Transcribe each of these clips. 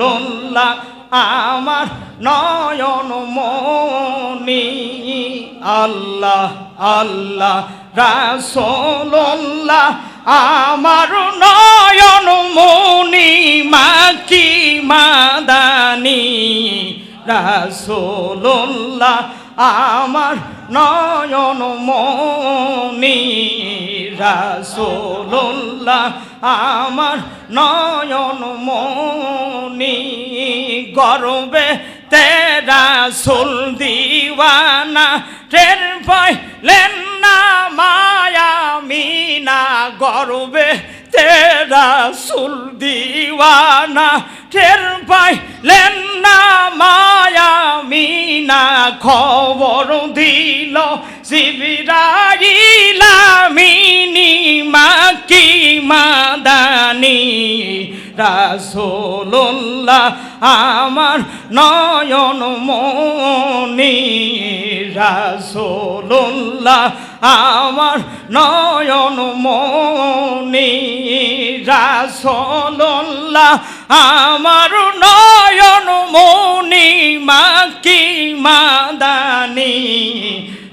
রাসোল্লাহ আমার নয়ন মনি আল্লাহ আল্লাহ রাসোল্লাহ আমার নয়ন মনি মাকি মাদানি। রাসোল্লাহ আমার নয়ন মনি রাসোল্লাহ আমার নয়ন মনি গর্বে তেরা সুল দিওয়ানা, টের পাইলেন না মায়া মিনা গর্বে তেরা সুল দিওয়ানা টের পাইলেন না মায়া মিনা খবর দিল শিবিরাইলামিনী মাকি মাদানি। রাসোল্লাহ আমার নয়ন মনি রাসোল্লাহ আমার নয়ন মনি রাসোল্লাহ আমার নয়ন মনি মাকি মাদানি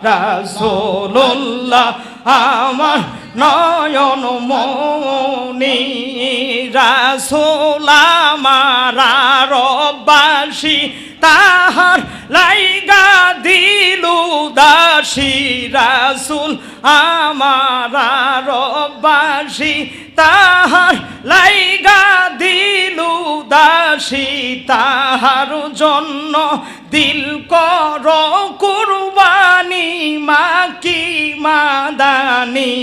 রাসোল্লাহ আমার নয়ন মনি রাসোল আমার রব্বাসী তাহার লাইগা দিলু দাসী রাসুল আমার রব্বাসী তাহার লাইগা দিলু দাসী তাহার জন্য দিল কর কুরবানি, মাকি মাদানি।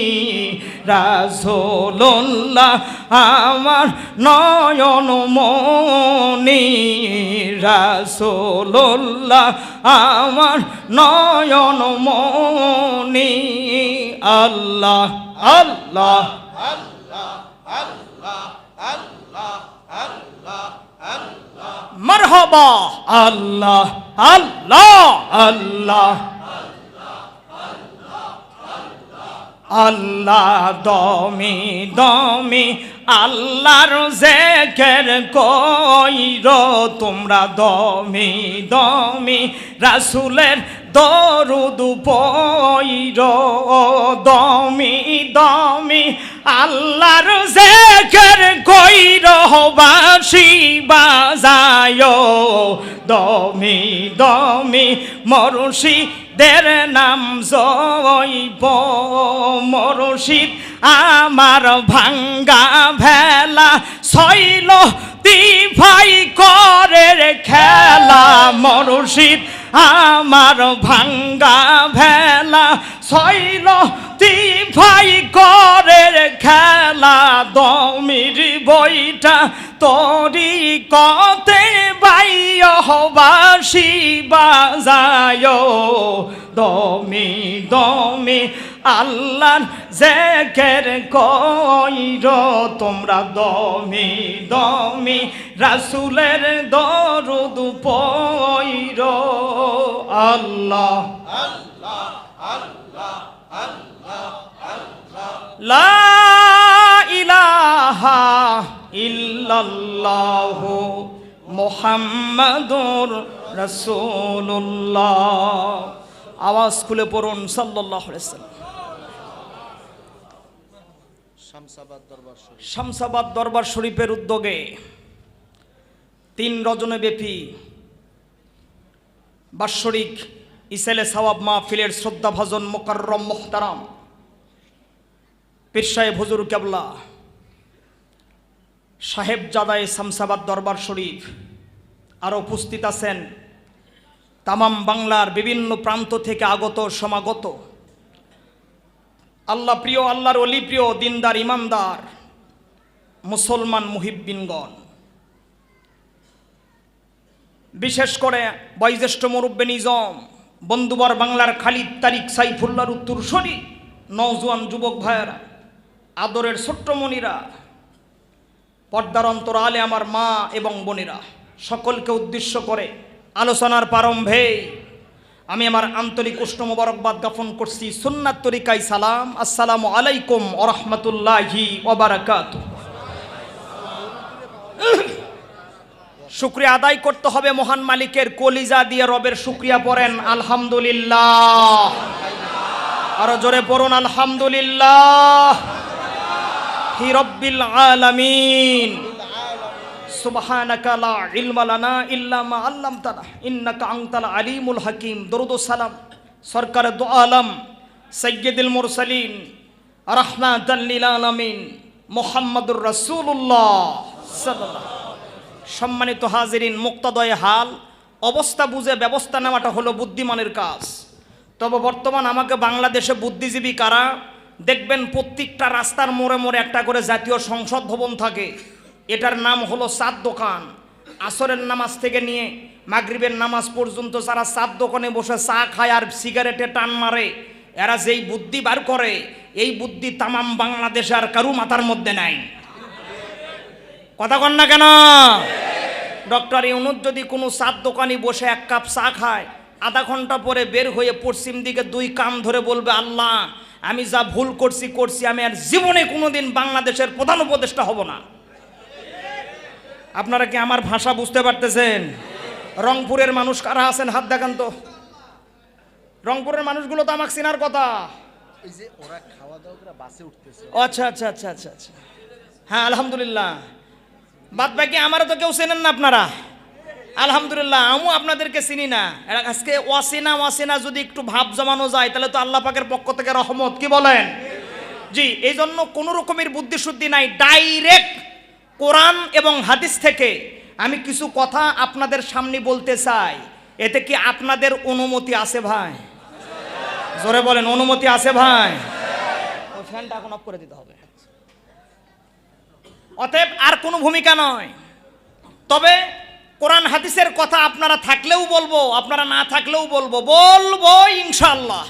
রাসোল্লাহ আমার নয়ন মনি। রাসোল্লাহ আমার নয়ন মনি। আল্লাহ আল্লাহ আল্লাহ আল্লাহ আল্লাহ। মারহাবা। আল্লাহ আল্লাহ। আল্লাহ আল্লাহ দমি দমি আল্লাহর জেকের কইর তোমরা দমি দমি রাসুলের দরুদ পইর দমি দমি, আল্লাহর জেকের কইর বাসি বাজায়। দমি দমি মরুষি দের নাম জয়ব মরশিদ আমার ভাঙ্গা ভেলা শৈল দিভাই করে খেলা। মরশিদ আমার ভাঙ্গা ভেলা শৈল দিভাই করে খেলা দমির বইটা তরি কতে বাইয় বাসি বাজায়। দমি দমি, আল্লাহর জেকের কইর, তোমরা দমি দমি, রাসুলের দরুদ পইর আল্লাহ। লা ইলাহা ইল্লাল্লাহু মুহাম্মাদুর রাসূলুল্লাহ। আওয়াজ খুলে পড়ুন দরবার শামসাবাদ দরবার শরীফের উদ্যোগে তিন রজনে ব্যাপী বাৎসরিক ইসেলে সওয়াব মাহফিলের শ্রদ্ধাভাজন মোকাররম মোহতারাম। পীর হুজুর কেবলা, সাহেব জাদায় শামসাবাদ দরবার শরীফ, আর উপস্থিত আছেন তামাম বাংলার বিভিন্ন প্রান্ত থেকে আগত, সমাগত। আল্লাহ প্রিয়, আল্লাহর অলি প্রিয়, দিনদার ইমানদার মুসলমান মুহিব্বিনগণ। বিশেষ করে বয়োজ্যেষ্ঠ মুরব্বে নিজম, বন্ধুবর বাংলার খালিদ তারিক সাইফুল্লার উত্তরসরি, নওজোয়ান যুবক ভাইয়েরা, আদরের ছোট্টমণিরা পর্দার অন্তরালে আমার মা এবং বোনেরা, সকলকে উদ্দেশ্য করে আলোচনার প্রারম্ভে আমি আমার আন্তরিক উষ্ণ মোবারকবাদ জ্ঞাপন করছি। সুন্নাত তরিকাই সালাম। আসসালামু আলাইকুম ওরহমতুল্লাহি ওবারাকাত শুক্রিয়া আদায় করতে হবে মহান মালিকের কলিজা দিয়ে রবের শুক্রিয়া পড়েন, আলহামদুলিল্লাহ। আরও জোরে পড়ুন, আলহামদুলিল্লাহ। হি রব্বিল আলামিন। সুবহানাকা লা ইলমা লানা ইল্লা মা আল্লামতানা, ইন্নাকা আনতাল আলিমুল হাকিম। সালাম, সরকার দু আলম সম্মানিত হাজিরিন, মুক্তাদয় হাল, অবস্থা বুঝে ব্যবস্থা নেওয়াটা হলো বুদ্ধিমানের কাজ। তবে বর্তমান আমাকে বাংলাদেশে বুদ্ধিজীবী কারা? দেখবেন প্রত্যেকটা রাস্তার মোড়ে মোড়ে একটা করে জাতীয় সংসদ ভবন থাকে। এটার নাম হলো সাত দোকান। আসরের নামাজ থেকে নিয়ে মাগরিবের নামাজ পর্যন্ত যারা সাত দোকানে বসে চা খায় আর সিগারেটে টান মারে, এরা যেই বুদ্ধি বার করে, এই বুদ্ধি তামাম বাংলাদেশে আর কারু মাথার মধ্যে নাই। কথা কন না কেন? ডক্টর ইউনুস যদি কোনো চার দোকানি বসে এক কাপ চা খায় আধা ঘণ্টা পরে বের হয়ে পশ্চিম দিকে দুই কাম ধরে বলবে আল্লাহ আমি যা ভুল করছি করছি আমি আর জীবনে কোনোদিন বাংলাদেশের প্রধান উপদেষ্টা হব না। আপনারা কি আমার ভাষা বুঝতে পারতেছেন? রংপুরের মানুষ কারা আছেন? হাত দেখান তো। রংপুরের মানুষগুলো তো আমাকে চেনার কথা। আচ্ছা আচ্ছা আচ্ছা আচ্ছা আচ্ছা। হ্যাঁ আলহামদুলিল্লাহ। বাদ বাকি আমারও তো কেউ চেনেন না আপনারা। আলহামদুলিল্লাহ, আমিও আপনাদেরকে চিনি না। আজকে ওয়াসিনা ওয়াসিনা যদি একটু ভাব জমানো যায়, তাহলে তো আল্লাহ পাকের পক্ষ থেকে রহমত। কি বলেন? জি এই জন্য কোনো রকমের বুদ্ধিশুদ্ধি নাই। ডাইরেক্ট কোরআন এবং হাদিস থেকে আমি কিছু কথা আপনাদের সামনে বলতে চাই। এতে কি আপনাদের অনুমতি আছে ভাই? জোরে বলেন, অনুমতি আছে ভাই? ফ্যানটা এখন অফ করে দিতে হবে। অতএব আর কোনো ভূমিকা নয়। তবে কোরআন হাদিসের কথা আপনারা থাকলেও বলব, আপনারা না থাকলেও বলব বলব ইনশাল্লাহ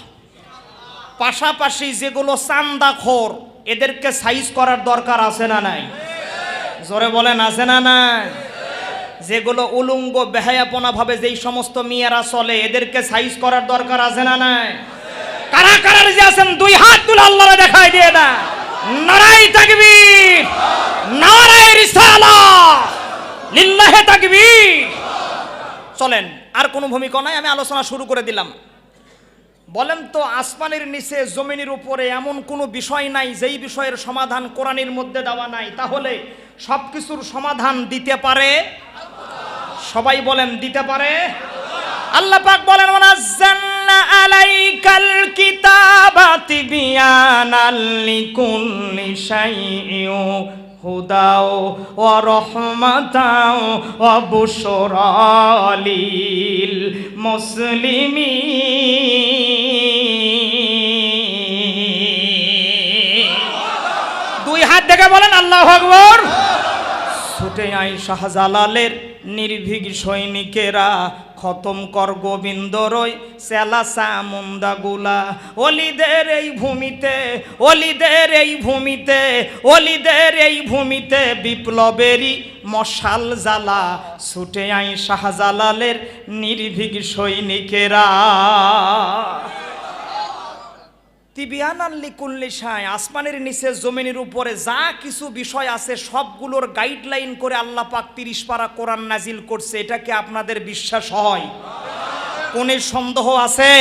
পাশাপাশি যেগুলো চান্দাখোর, এদেরকে সাইজ করার দরকার আছে না নাই? জোরে বলেন, আছে না নাই? যেগুলো উলুঙ্গ বেহায়াপনা ভাবে যেই সমস্ত মেয়েরা চলে, এদেরকে সাইজ করার দরকার আছে না নাই? কারা কারা যে আছেন? দুই হাত তুলে আল্লাহরে দেখাই দিয়ে না নারাই তাকবীর নারাই রিসালা লিল্লাহে তাকবীর। চলেন, আর কোনো ভূমিকা নাই, আমি আলোচনা শুরু করে দিলাম। বলেন তো, আসমানের নিচে, জমিনের উপরে এমন কোনো বিষয় নাই, যেই বিষয়ের সমাধান কোরআনের মধ্যে দেওয়া নাই, তাহলে সব কিছুর সমাধান দিতে পারে? সবাই বলেন, দিতে পারে? আল্লাহ পাক বলেন, ওয়ানাজ্জালনা আলাইকাল কিতাবা তিবিয়ানাল লিকুল্লি শাইইন হুদাও ওয়া রাহমাতাও ওয়া বুশরা লিল মুসলিমিন। দুই হাত দেখে বলেন আল্লাহু আকবার। ছুটে আই শাহজালালের নির্ভীক সৈনিকেরা খতম কর গোবিন্দ রই সেলা সামুন্দা গুলা। অলিদের এই ভূমিতে, অলিদের এই ভূমিতে, অলিদের এই ভূমিতে বিপ্লবেরই মশাল জ্বালা। ছুটে আই শাহজালালের নির্ভীক সৈনিকেরা। তিবিয়ানাল্লি কুল্লিশায় আসমানের নিচে জমিনের উপরে যা কিছু বিষয় আছে সবগুলোর গাইডলাইন করে আল্লাহ পাক তিরিশ পারা কোরআন নাজিল করছে, এটা কি আপনাদের বিশ্বাস হয়? কোন সন্দেহ আছে?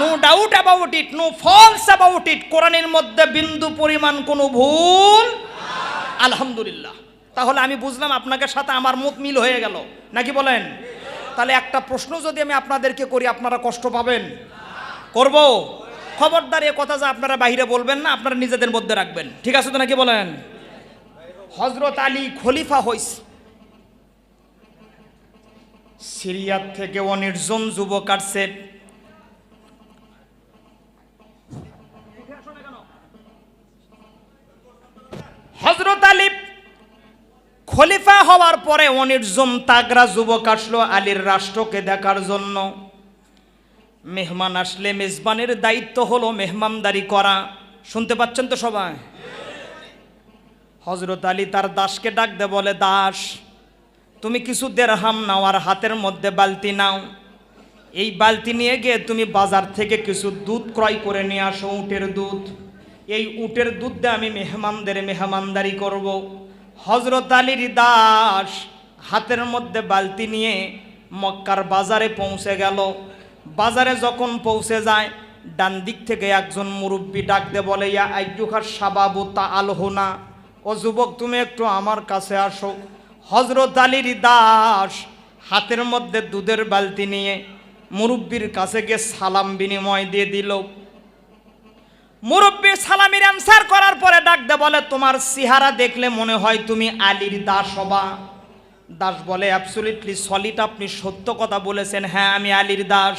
No doubt about it no false about it কোরআনের মধ্যে বিন্দু পরিমাণ কোনো ভুল? আলহামদুলিল্লাহ। তাহলে আমি বুঝলাম আপনাদের সাথে আমার মত মিল হয়ে গেল, নাকি বলেন? তাহলে একটা প্রশ্ন যদি আমি আপনাদেরকে করি, আপনারা কষ্ট পাবেন। করব? খবরদার এ কথা যে আপনারা বাইরে বলবেন না, আপনারা নিজেদের মধ্যে রাখবেন। ঠিক আছে তো নাকি বলেন? হজরত আলী খলিফা হইস। সিরিয়ার থেকে অনির্জন যুবক আসছে। হজরত আলী খলিফা হওয়ার পরে অনির্জন তাগরা যুবক আসলো আলীর রাষ্ট্রকে দেখার জন্য। মেহমান আসলে মেজবানের দায়িত্ব হলো মেহমানদারি করা। শুনতে পাচ্ছেন তো সবাই? হজরত আলী তার দাসকে ডাক দে বলে, দাস, তুমি কিছু দেড়হাম নাও আর হাতের মধ্যে বালতি নাও। এই বালতি নিয়ে গিয়ে তুমি বাজার থেকে কিছু দুধ ক্রয় করে নিয়ে আসো উটের দুধ। এই উটের দুধ দিয়ে আমি মেহমানদের মেহমানদারি করব। হজরত আলীর দাস হাতের মধ্যে বালতি নিয়ে মক্কার বাজারে পৌঁছে গেল। বাজারে যখন পৌঁছে যায়, ডান দিক থেকে একজন মুরব্বী ডাক দে বলে, ইয়া আইজুখার সাবাবু তা আলহোনা ও যুবক, তুমি একটু আমার কাছে আসো। হজরত আলীর দাস হাতের মধ্যে দুধের বালতি নিয়ে মুরব্বীর কাছে গিয়ে সালাম বিনিময় দিয়ে দিল। মুরব্বী সালামির অ্যান্সার করার পরে ডাক দে বলে, তোমার চেহারা দেখলে মনে হয় তুমি আলীর দাস হবা দাস বলে অ্যাবসুলিটলি সলিড আপনি, সত্য কথা বলেছেন। হ্যাঁ আমি আলীর দাস।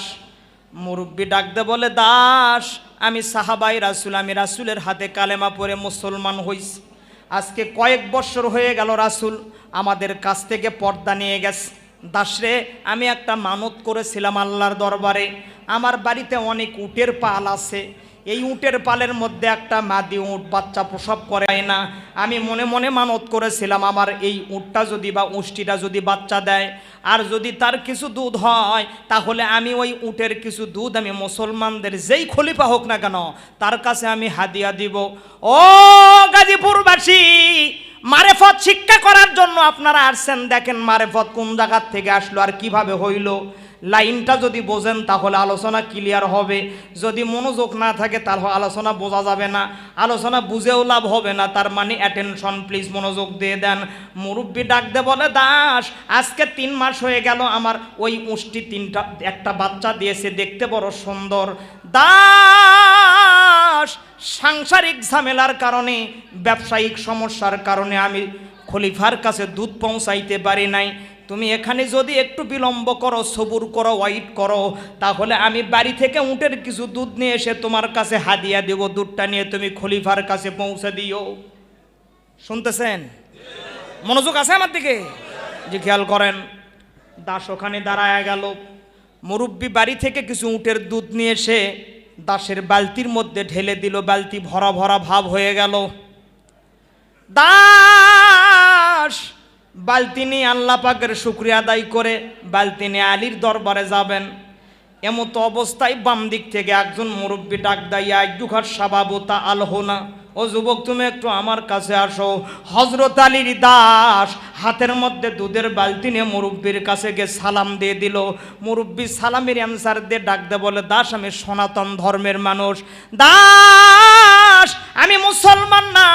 মুরব্বী ডাক দে বলে, দাস, আমি সাহাবাই রাসুল, আমি রাসুলের হাতে কালেমা পরে মুসলমান হইছি। আজকে কয়েক বছর হয়ে গেল রাসুল আমাদের কাছ থেকে পর্দা নিয়ে গেছে। দাসরে আমি একটা মানত করেছিলাম আল্লাহর দরবারে। আমার বাড়িতে অনেক উটের পাল আছে। এই উটের পালের মধ্যে একটা মাদি উট, বাচ্চা প্রসব করে না। আমি মনে মনে মানত করেছিলাম, আমার এই উটটা যদি বা উষ্টিটা যদি বাচ্চা দেয়, আর যদি তার কিছু দুধ হয়, তাহলে আমি ওই উটের কিছু দুধ আমি মুসলমানদের যেই খলিফা হোক না কেন, তার কাছে আমি হাদিয়া দিব। ও গাজীপুরবাসী, মারেফত শিক্ষা করার জন্য আপনারা আসছেন। দেখেন মারেফত কোন জায়গার থেকে আসলো আর কীভাবে হইল? লাইনটা যদি বোঝেন, তাহলে আলোচনা ক্লিয়ার হবে। যদি মনোযোগ না থাকে, তাহলে আলোচনা বোঝা যাবে না। আলোচনা বুঝেও লাভ হবে না। তার মানে অ্যাটেনশন প্লিজ মনোযোগ দিয়ে দেন। মুরব্বী ডাক দে বলে, দাস, আজকে তিন মাস হয়ে গেল, আমার ওই উষ্টি তিনটা, একটা বাচ্চা দিয়েছে, দেখতে বড় সুন্দর। দাস, সাংসারিক ঝামেলার কারণে, ব্যবসায়িক সমস্যার কারণে আমি খলিফার কাছে দুধ পৌঁছাইতে পারি নাই। তুমি এখানে যদি একটু বিলম্ব করো, সবুর করো ওয়াইট করো, তাহলে আমি বাড়ি থেকে উটের কিছু দুধ নিয়ে এসে তোমার কাছে হাদিয়া দেবো, দুধটা নিয়ে তুমি খলিফার কাছে পৌঁছে দিও। শুনতেছেন? মনোযোগ আছে আমার দিকে? যে খেয়াল করেন। দাস ওখানে দাঁড়ায় গেল। মুরব্বী বাড়ি থেকে কিছু উটের দুধ নিয়ে এসে দাসের বালতির মধ্যে ঢেলে দিল। বালতি ভরা ভরা ভাব হয়ে গেল। দাস! বালতি নিয়ে আল্লাহ পাকের শুক্রিয়া আদায় করে বালতি নিয়ে আলীর দরবারে যাবেন। এমতো অবস্থায় বাম দিক থেকে একজন মুরব্বী ডাক দাইয়া স্বভাবতা আলহোনা ও যুবক, তুমি একটু আমার কাছে আসো। হজরত আলীর দাস হাতের মধ্যে দুধের বালতি নিয়ে মুরব্বীর কাছে গিয়ে সালাম দিয়ে দিল। মুরব্বী সালামের অ্যান্সার দিয়ে ডাক দে বলে, দাস, আমি সনাতন ধর্মের মানুষ। দাস আমি মুসলমান না,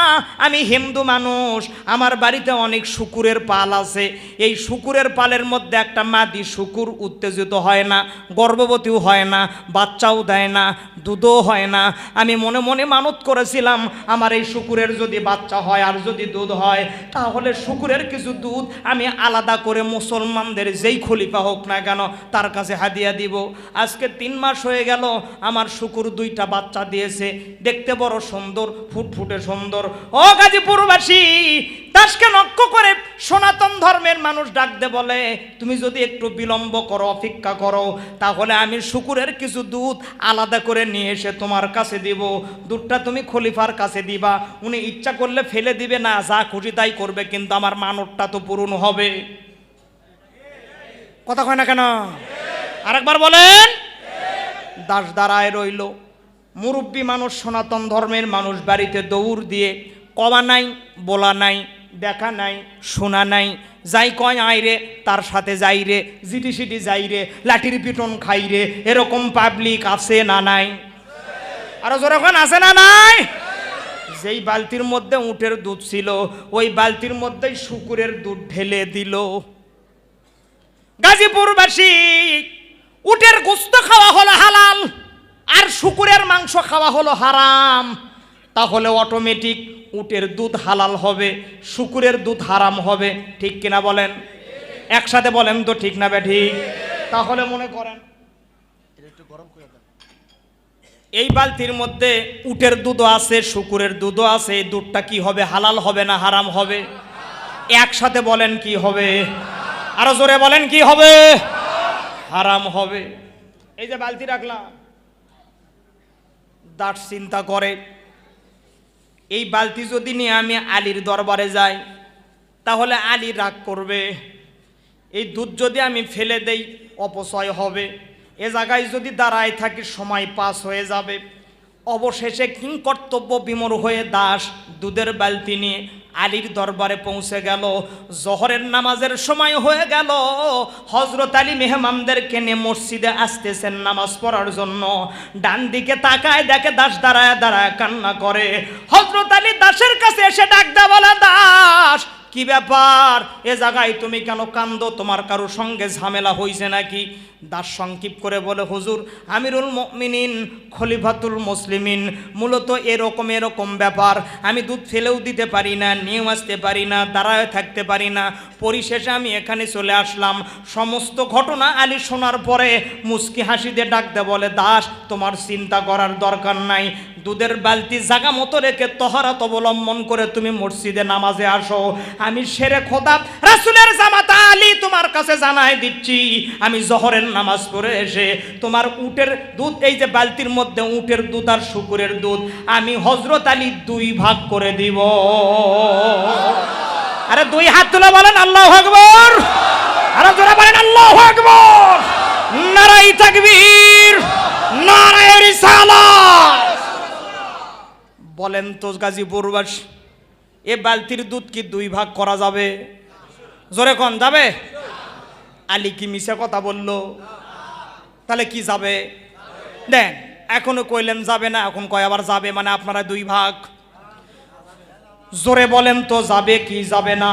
আমি হিন্দু মানুষ। আমার বাড়িতে অনেক শুকুরের পাল আছে। এই শুকুরের পালের মধ্যে একটা মাদি শুকুর উত্তেজিত হয় না, গর্ভবতীও হয় না, বাচ্চাও দেয় না, দুধও হয় না। আমি মনে মনে মানত করেছিলাম, আমার এই শুকুরের যদি বাচ্চা হয় আর যদি দুধ হয়, তাহলে শুকুরের কিছু দুধ আমি আলাদা করে মুসলমানদের যেই খলিফা হোক না কেন, তার কাছে হাদিয়া দিব। আজকে তিন মাস হয়ে গেল, আমার শুকুর দুইটা বাচ্চা দিয়েছে। দেখতে বড় সুন্দর, ফুটফুটে সুন্দর। ও গাজীপুরবাসী দাসকে লক্ষ্য করে সনাতন ধর্মের মানুষ ডাকতে বলে, তুমি যদি একটু বিলম্ব করো, অপেক্ষা করো, তাহলে আমি শুকুরের কিছু দুধ আলাদা করে নিয়ে এসে তোমার কাছে দিব। দুধটা তুমি খলিফার কাছে দিবা। উনি ইচ্ছা করলে ফেলে দিবে না, যা খুশি তাই করবে, কিন্তু আমার মানবটা তো পূরণ হবে। কথা কয় না কেন? আরেকবার বলেন। দাস দাঁড়ায় রইল। মুরব্বী মানুষ, সনাতন ধর্মের মানুষ, বাড়িতে দৌড় দিয়ে কবা নাই, বলা নাই, দেখা নাই, শোনা নাই, যাই কয় আইরে তার সাথে যাই রে জিটি সিটি যাই রে, লাঠির পিটন খাই রে, এরকম পাবলিক আছে না নাই? আরও যখন আছে না নাই? যেই বালতির মধ্যে উটের দুধ ছিল, ওই বালতির মধ্যেই শুকুরের দুধ ঢেলে দিল। গাজীপুরবাসী, উটের গোস্ত খাওয়া হলো হালাল। আর শুকুরের মাংস খাওয়া হলো হারাম। তাহলে অটোমেটিক উটের দুধ হালাল হবে, শুকুরের দুধ হারাম হবে, ঠিক কিনা বলেন? একসাথে বলেন তো ঠিক না ঠিক তাহলে মনে করেন, এই বালতির মধ্যে উটের দুধও আছে, শুকুরের দুধও আছে দুধটা কি হবে, হালাল হবে না হারাম হবে? একসাথে বলেন কি হবে? আরও জোরে বলেন কি হবে? হারাম হবে। এই যে বালতি রাখলাম। দাঁত চিন্তা করে। এই বালতি যদি নিয়ে আমি আলীর দরবারে যাই, তাহলে আলী রাগ করবে। এই দুধ যদি আমি ফেলে দেই, অপচয় হবে। এ জায়গায় যদি দাঁড়ায় থাকি, সময় পাস হয়ে যাবে। অবশেষে কিং কর্তব্য বিমর হয়ে দাস দুধের বালতি নিয়ে আলীর দরবারে পৌঁছে গেল। জহরের নামাজের সময় হয়ে গেল। হজরত আলী মেহমানদেরকে নিয়ে মসজিদে আসতেছেন নামাজ পড়ার জন্য। ডান দিকে তাকায় দেখে দাস দাঁড়ায় দাঁড়ায় কান্না করে। হজরত আলী দাসের কাছে এসে ডাক দা বলা, দাস, কি ব্যাপার? এ জায়গায় তুমি কেন কান্দো? তোমার কারোর সঙ্গে ঝামেলা হইছে নাকি? দাস সংক্ষিপ করে বলে, হুজুর, আমিরুল মুমিনিন, খলিফাতুল মুসলিমিন, মূলত এরকম এরকম ব্যাপার। আমি দুধ ফেলেও দিতে পারি না, নিয়েও আসতে পারি না দাঁড়ায় থাকতে পারি না। পরিশেষে আমি এখানে চলে আসলাম। সমস্ত ঘটনা আলী শোনার পরে মুস্কি হাসিতে ডাকতে বলে, দাস, তোমার চিন্তা করার দরকার নাই। দুধের বালতি জাগা মতো রেখে তহরাত অবলম্বন করে তুমি মসজিদে নামাজে আসো। আমি সেরে খোদা, রাসুলের জামাতা আলী তোমার কাছে জানাই দিচ্ছি। আমি জহরের নামাজ পড়ে এসে তোমার উটের দুধ, এই যে বালতির মধ্যে উটের দুধ আর শুকুরের দুধ, আমি হজরত আলী দুই ভাগ করে দিব। আরে দুই হাত তুলে বলেন আল্লাহ আকবর। আরে জোরে বলেন আল্লাহ আকবর। নারাই তাকবীর, নারায় রিসালাত। বলেন তো গাজীপুরবাস এ বালতির দুধ কি দুই ভাগ করা যাবে? জোরে কন, যাবে? আলী কি মিশে কথা বলল? তাহলে কি যাবে? দেন, এখনও কইলেন যাবে না, এখন কয় আবার যাবে মানে আপনারা দুই ভাগ। জোরে বলেন তো যাবে কি যাবে না?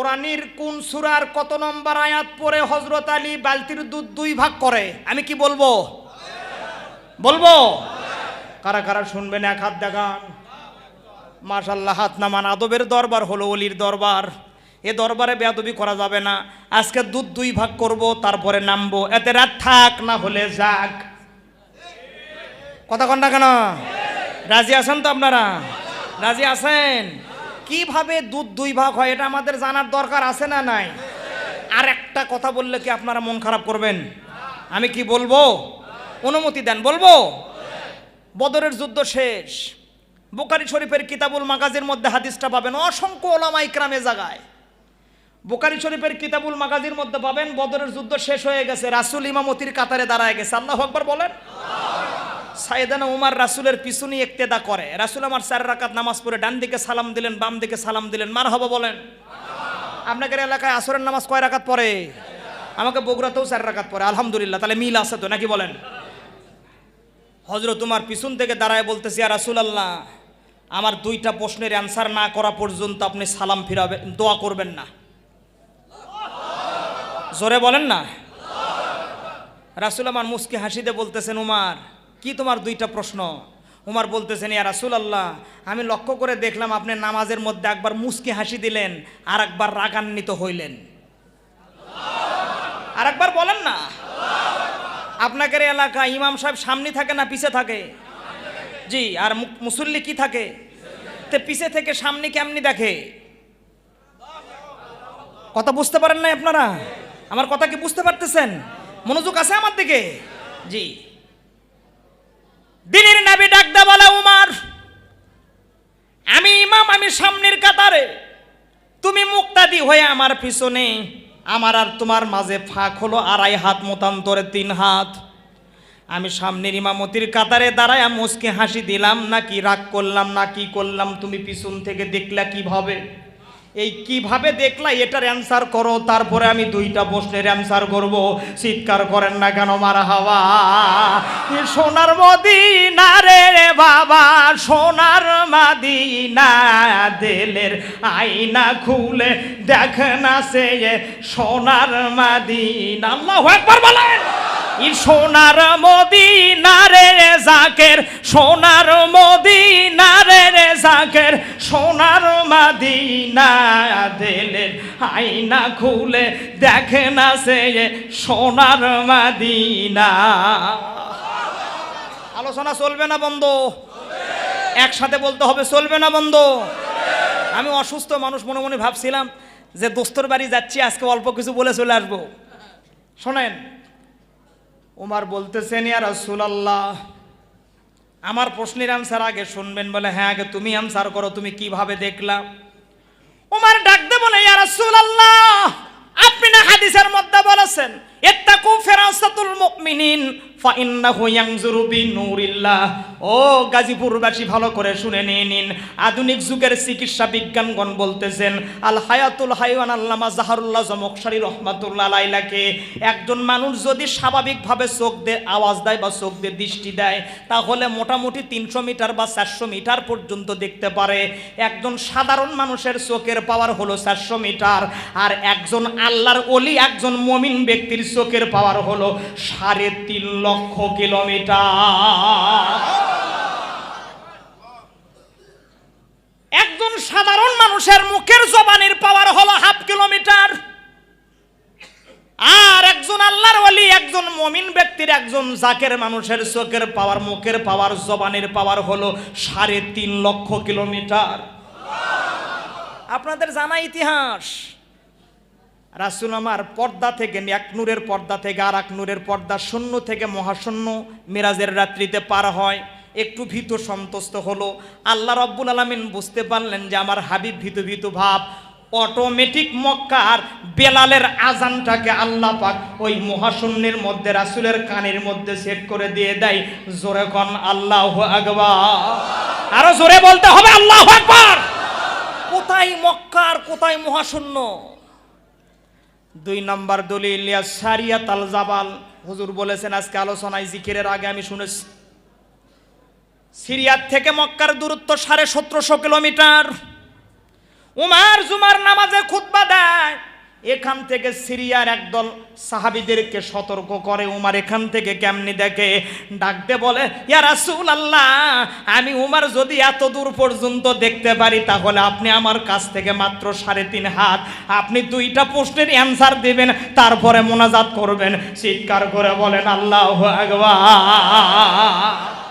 কোরআনির কোন সুরার কত নম্বর আয়াত পরে হজরত আলী বালতির দুধ দুই ভাগ করে? আমি কি বলব? বলব? কারা কারা শুনবেন এক হাত দেখান। মাশাল্লাহ হাত নামান আদবের দরবার হলো অলির দরবার। এ দরবারে বেয়াদবি করা যাবে না। আজকে দুধ দুই ভাগ করব, তারপরে নামবো। এতে রাত থাক, না হলে যাক। কথা কন কেন? রাজি আছেন তো আপনারা? রাজি আছেন? কীভাবে দুধ দুই ভাগ হয় এটা আমাদের জানার দরকার আছে না নাই? আর একটা কথা বললে কি আপনারা মন খারাপ করবেন? আমি কি বলব? অনুমতি দেন, বলব? বদরের যুদ্ধ শেষ। বুকারি শরীফের কিতাবুল মাগাজির মধ্যে হাদিসটা পাবেন, অসংখ্য ওলামা ইকরামে জাগায় বুকারি শরীফের কিতাবুল মাগাজির মধ্যে পাবেন, বদরের যুদ্ধ শেষ হয়ে গেছে, রাসুল ইমামতির কাতারে দাঁড়ায় গেছে। আল্লাহ আকবার বলেন? সাইদানা উমার রাসুলের পিছনে একতেদা করে। রাসুল আমার চার রাকাত নামাজ পড়ে ডান দিকে সালাম দিলেন, বাম দিকে সালাম দিলেন। মার হবা বলেন। আপনাদের এলাকায় আসরের নামাজ কয় রাকাত পড়ে? আমাকে বগুড়াতেও চার রাকাত পরে আলহামদুলিল্লাহ। তাহলে মিল আছে তো, নাকি বলেন? হজরত তোমার পিছন থেকে দাঁড়ায় বলতেছি আর রাসুল আল্লাহ আমার দুইটা প্রশ্নের অ্যান্সার না করা পর্যন্ত আপনি সালাম ফিরাবেন, দোয়া করবেন না। জোরে বলেন না? রাসুল আমার মুসকে হাসিতে বলতেছেন, উমার কি তোমার দুইটা প্রশ্ন? উমার বলতেছেন, ইয়া রাসুল আল্লাহ আমি লক্ষ্য করে দেখলাম আপনি নামাজের মধ্যে একবার মুসকে হাসি দিলেন আর একবার রাগান্বিত হইলেন। আর একবার বলেন না। আপনাদের এলাকা ইমাম সাহেব সামনে থাকে না পিছে থাকে? জি, আর মুসল্লি কি থাকে? তে পিছে থেকে সামনে কেমনি দেখে? কথা বুঝতে পারেন না আপনারা? আমার কথা কি বুঝতে পারতেছেন? মনোযোগ আছে আমার দিকে? জি। দিনের নাবি ডাকদা বলা উমার। আমি ইমাম, আমি সামনের কাতারে। তুমি মুক্তাদি হয়ে আমার পিছনে। আমার আর তোমার মাঝে ফাঁক হলো আড়াই হাত, মতান্তরে তিন হাত। আমি সামনের ইমামতির কাতারে দাঁড়ায় মুসকে হাসি দিলাম নাকি রাগ করলাম, না কি করলাম, তুমি পিছন থেকে দেখলা কীভাবে? এই কীভাবে দেখলা এটার অ্যান্সার করো, তারপরে আমি দুইটা প্রশ্নের অ্যান্সার করব। চিৎকার করেন না কেন মারা হাওয়া? সোনার মদিনা রে বাবা, সোনার মাদিনা দিলের আইনা খুলে দেখ না সে সোনার মাদিনা। আল্লাহু আকবার বলেন! সোনার মদিনারে জাকের, সোনার মদিনারে জাকের সোনার মদিনা দিলের আইনা খুলে দেখে না সে সোনার মদিনা। আলোচনা চলবে না বন্ধ। একসাথে বলতে হবে, চলবে না বন্ধ। আমি অসুস্থ মানুষ মনে মনে ভাবছিলাম যে দোস্তর বাড়ি যাচ্ছি, আজকে অল্প কিছু বলে চলে আসব। শোনেন, উমার বলতেছেন, ইয়া রাসূলুল্লাহ আমার প্রশ্নের আনসার আগে শুনবেন বলে হ্যাঁ আগে তুমি আনসার করো, তুমি কীভাবে দেখলা? উমার ডাকতে বলে, ইয়া রাসূলুল্লাহ, আপনি না হাদিসের মধ্যে বলেছেন, ইত্তাকু ফিরাসাতুল মুমিনিন ও গাজীপুরবাসী ভালো করে শুনে নিয়ে নিন। আধুনিক যুগের চিকিৎসা বিজ্ঞানগণ বলতেছেন, আল হায়াতুল হাইওয়ান আল্লামা জাহারুল্লাহ জমকশারী রহমাতুল্লাহ আলাইলাকে, একজন মানুষ যদি স্বাভাবিকভাবে চোখ দিয়ে আওয়াজ দেয় বা চোখ দিয়ে দৃষ্টি দেয়, তাহলে মোটামুটি তিনশো মিটার বা চারশো মিটার পর্যন্ত দেখতে পারে। একজন সাধারণ মানুষের চোখের পাওয়ার হলো চারশো মিটার, আর একজন আল্লাহর অলি একজন মমিন ব্যক্তির চোখের পাওয়ার হলো সাড়ে তিন লক্ষ কিলোমিটার। একজন সাধারণ মানুষের মুখের জবানের পাওয়ার হলো হাফ কিলোমিটার। আর একজন আল্লাহর ওলি, একজন মমিন ব্যক্তির, একজন জাকের মানুষের চোখের পাওয়ার মুখের পাওয়ার জবানের পাওয়ার হলো সাড়ে তিন লক্ষ কিলোমিটার। আপনাদের জানা ইতিহাস। রাসুল আমার পর্দা থেকে এক নূরের পর্দা থেকে, আর এক নূরের পর্দা শূন্য থেকে, মহাশূন্য মিরাজের রাত্রিতে পার হয়। একটু ভীত সন্তুষ্ট হলো। আল্লাহ রব্বুল আলমিন বুঝতে পারলেন যে আমার হাবিব ভীত ভীত ভাব। অটোমেটিক মক্কার বেলালের আজানটাকে আল্লাহ পাক ওই মহাশূন্যের মধ্যে, রাসুলের কানের মধ্যে সেট করে দিয়ে দেয়। জোরে কন, আল্লাহ আকবার। আরও জোরে বলতে হবে, আল্লাহ আকবার। কোথায় মক্কার, কোথায় মহাশূন্য? দুই নম্বর দলিল সারিয়া তাল জাবাল। হুজুর বলেছেন, আজকে আলোচনায় জিকিরের আগে আমি শুনেছি। সিরিয়ার থেকে মক্কার দূরত্ব সাড়ে সতেরোশো কিলোমিটার। উমার জুমার নামাজে খুদ্া দেয়। এখান থেকে সিরিয়ার একদল সাহাবিদেরকে সতর্ক করে। উমার এখান থেকে কেমনি দেখে? ডাকতে বলে, ইয়া রাসূল আল্লাহ আমি উমার যদি এত দূর পর্যন্ত দেখতে পারি, তাহলে আপনি আমার কাছ থেকে মাত্র সাড়ে তিন হাত। আপনি দুইটা প্রশ্নের অ্যান্সার দেবেন, তারপরে মোনাজাত করবেন। চিৎকার করে বলেন, আল্লাহ আকবার।